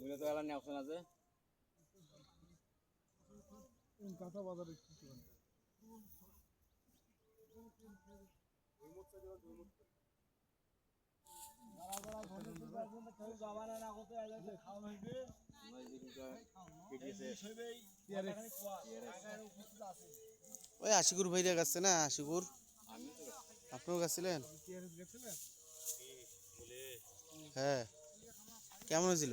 তো এলানি অপশন আছে। কাঁচা বাজারে কিছু ওই আশিকুর ভাইরা গেছে না আশিকুর? আপনিও গেছিলেন? হ্যাঁ। কেমন হয়েছিল?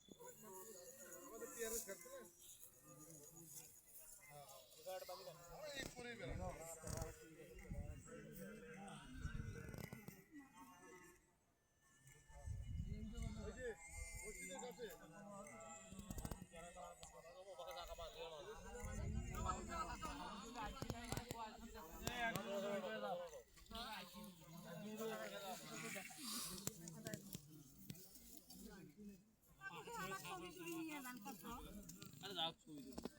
আমাদের ayak uydurmuş.